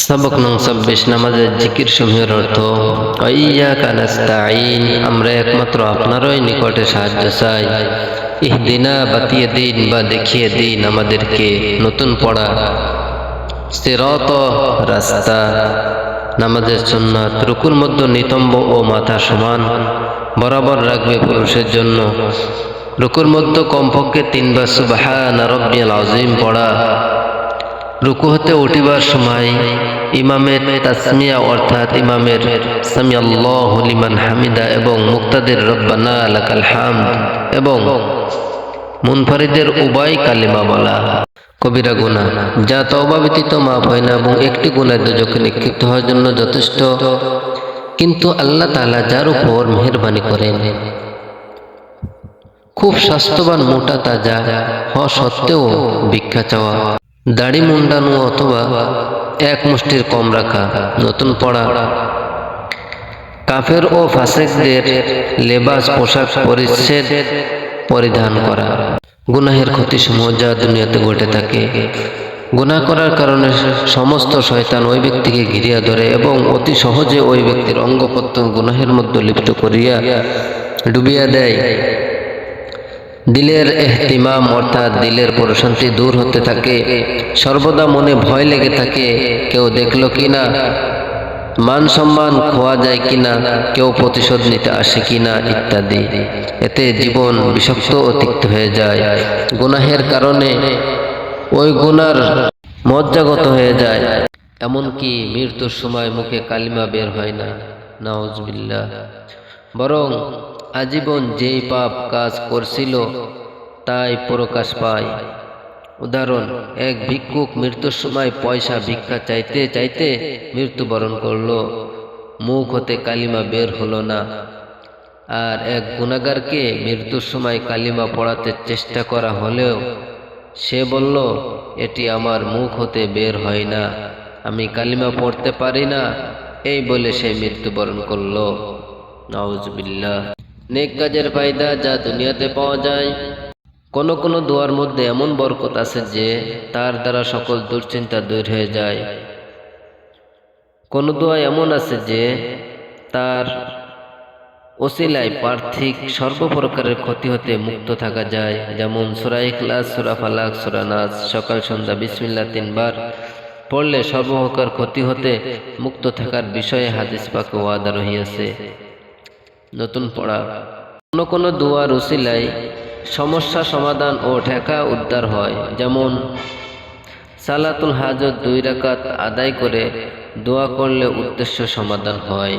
সবক নং ছাব্বিশ নামাজের জিকির সমূহের অর্থ ইয়া কানাস্তাইন আমরা একমাত্র আপনারই নিকটে সাহায্য চাই ইহদিনা বাতিয়ে দিন বা দেখিয়ে দিন আমাদেরকে নতুন পড়া সিরত রাস্তা নামাজের সুন্নাত রুকুর মধ্যে নিতম্ব ও মাথা সমান বরাবর রাখবে পুরুষের জন্য রুকুর মধ্যে কমপক্ষে তিনবার সুবাহান রব্বিয়াল আজিম পড়া রুকু হতে উঠিবার সময় ইমামের তাসমিয়া অর্থাৎ ইমামের সামিয়াল্লাহু লিমান হামিদা এবং মুক্তাদের রব্বানা লাকাল হামদ এবং মুনফারিদের উভয় কালিমা বলা কবিরা গুণা যা তওবা ব্যতীত মাফ হয় না এবং একটি গুণায় দুজকে নিক্ষিপ্ত হওয়ার জন্য যথেষ্ট। কিন্তু আল্লাহ তাআলা যার উপর মেহরবানি করেন, খুব স্বাস্থ্যবান মোটা তাজা, হওয়া সত্ত্বেও ভিক্ষা চাওয়া। দাড়ি মুন্ডানো অথবা এক মুষ্টির কম রাখা, নতুন পড়া। কাফের ও ফাসেকদের লেবাস, পোশাক পরিচ্ছেদ পরিধান করা। গুনাহের ক্ষতিসমূহ যা দুনিয়াতে ঘটে থাকে। গুনাহ করার কারণে সমস্ত শয়তান ওই ব্যক্তিকে ঘিরিয়া ধরে এবং অতি সহজে ওই ব্যক্তির অঙ্গ প্রত্যঙ্গ গুনাহের মধ্যে লিপ্ত করিয়া ডুবিয়া দেয়। দিলের এহতিমাম অর্থাৎ দিলের প্রশান্তি দূর হতে থাকে, সর্বদা মনে ভয় লেগে থাকে, কেউ দেখল কিনা, মান সম্মান খোয়া যায় কিনা, কেউ প্রতিশোধ নিতে আসে কিনা ইত্যাদি। এতে জীবন বিষাক্ত অতিক্ত হয়ে যায়। গুনাহের কারণে ওই গুনার মজ্জাগত হয়ে যায়। এমনকি মৃত্যুর সময় মুখে কালিমা বের হয় না। নাউজবিল্লা বরং আজীবন যেই পাপ কাজ করছিল, তাই প্রকাশ পায়। উদাহরণ, এক ভিক্ষুক মৃত্যুর সময় পয়সা ভিক্ষা চাইতে চাইতে মৃত্যুবরণ করল। মুখ হতে কালিমা বের হলো না। আর এক গুণাগারকে মৃত্যুর সময় কালিমা পড়াতে চেষ্টা করা হলেও সে বলল, এটি আমার মুখ হতে বের হয় না। আমি কালিমা পড়তে পারি না। এই বলে সে মৃত্যুবরণ করল। নাউজবিল্লাহ। নেক কাজের ফায়দা যা দুনিয়াতে পাওয়া যায়। কোন কোন দোয়ার মধ্যে এমন বরকত আছে যে তার দ্বারা সকল দুশ্চিন্তা দূর হয়ে যায়। কোন দোয়া এমন আছে যে তার ওসিলায় পার্থিক সর্বপ্রকারের ক্ষতি হতে মুক্ত থাকা যায়। যেমন সুরা ইখলাস, সুরা ফালাক, সুরা নাচ সকাল, সন্ধ্যা বিসমিল্লা তিনবার পড়লে সর্বপ্রকার ক্ষতি হতে মুক্ত থাকার বিষয়ে হাদিস পাকে ওয়াদা রহিয়াছে। নতুন পড়া। কোনো কোনো দোয়া উসিলায় সমস্যা সমাধান ও ঠেকা উদ্ধার হয়, যেমন সালাতুল হাজত দুই রাকাত আদায় করে দোয়া করলে উদ্দেশ্য সমাধান হয়।